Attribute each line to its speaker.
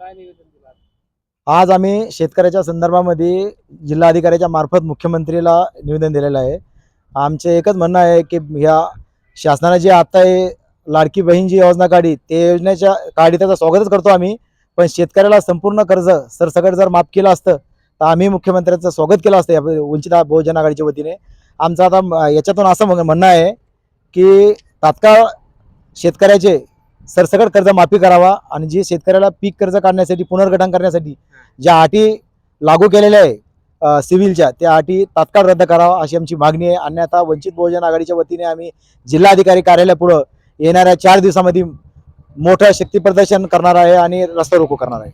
Speaker 1: काय निवेदन दिलं आज?
Speaker 2: आम्ही शेतकऱ्याच्या संदर्भामध्ये जिल्हाधिकाऱ्याच्या मार्फत मुख्यमंत्रीला निवेदन दिलेलं आहे. आमचे एकच म्हणणं आहे की ह्या शासनाने जे आता हे लाडकी बहीण जी योजना काढी ते योजनेच्या काढी त्याचं स्वागतच करतो आम्ही. पण शेतकऱ्याला संपूर्ण कर्ज सरसकट जर माफ केलं असतं तर आम्ही मुख्यमंत्र्यांचं स्वागत केलं असतं या वंचित बहुजन आघाडीच्या वतीने. आमचं आता याच्यातून असं म्हणणं आहे की तात्काळ शेतकऱ्याचे सरसकट कर्जमाफी करावा आणि जे शेतकऱ्याला पीक कर्ज काढण्यासाठी पुनर्गठन करण्यासाठी ज्या अटी लागू केलेल्या आहे सिव्हिलच्या त्या अटी तात्काळ रद्द करावा अशी आमची मागणी आहे. अन्यथा वंचित बहुजन आघाडीच्या वतीने आम्ही जिल्हाधिकारी कार्यालयापुढं येणाऱ्या चार दिवसामध्ये मोठं शक्ती प्रदर्शन करणार आहे आणि रस्ता रोको करणार आहे.